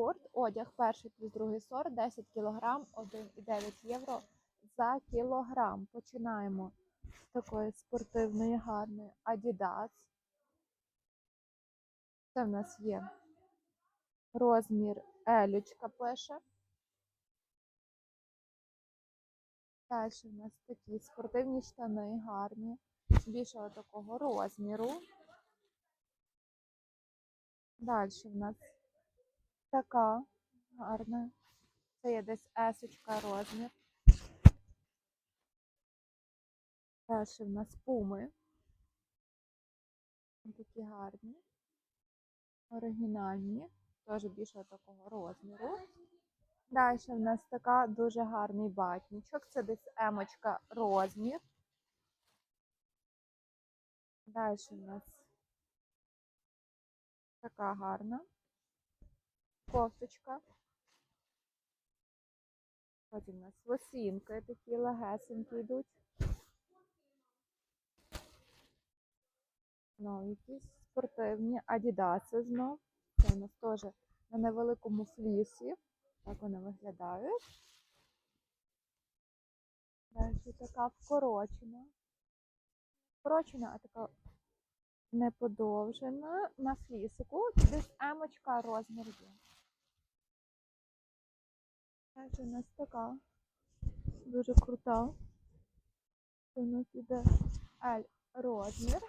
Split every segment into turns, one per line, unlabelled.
спорт, одяг перший плюс другий сорт, 10 кг, 1,9 євро за кілограм. Починаємо з такої спортивної гарної Adidas. Це в нас є розмір елючка пише. Далі в нас такі спортивні штани гарні, більшого такого розміру. Далі в нас така гарна. Це є десь есочка розмір. Далі в нас пуми. Такі гарні, оригінальні, теж більше такого розміру. Далі в нас така дуже гарний батнічок. Це десь емочка розмір. Далі в нас така гарна кофточка. Потім у нас лосінки такі легесенькі йдуть. Ну, якісь спортивні адідаси знов. Це у нас теж на невеликому флісі. Так вони виглядають. Далі така вкорочена. Вкорочена, а така не подовжена на флісику. Десь емочка розмір є. Далі у нас така дуже крута. Це у нас іде L розмір.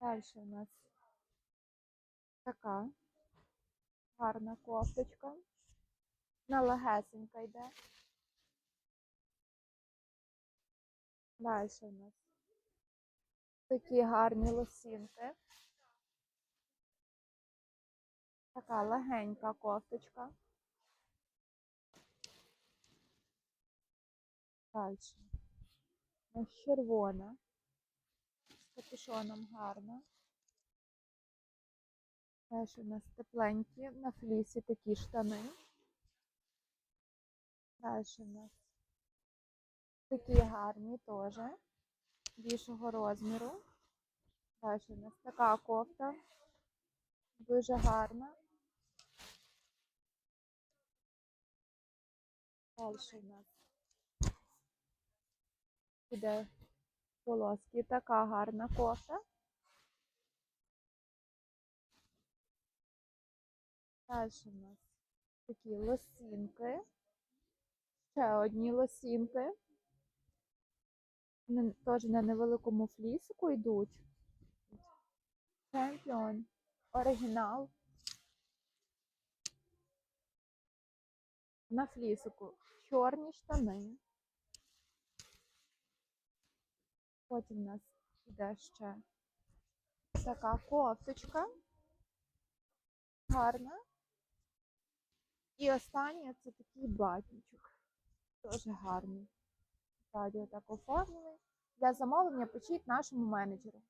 Далі у нас така гарна кофточка. На легесенька йде. Далі у нас такі гарні лосінки. Така легенька кофточка. Далі. Ось червона. З капюшоном гарна. Теж у нас тепленькі, на флісі такі штани. Далі у нас такі гарні теж, більшого розміру. Далі у нас така кофта, дуже гарна. Далі у нас іде полоски, така гарна кофта. Далі у нас такі лосінки. Ще одні лосінки. Вони Теж на невеликому флісику йдуть. Чемпіон. Оригінал. На флісику чорні штани. Потім у нас іде ще така кофточка. Гарна. І останнє це такий батничок. Дуже гарний. Радіо так оформлений. Для замовлення пишіть нашому менеджеру.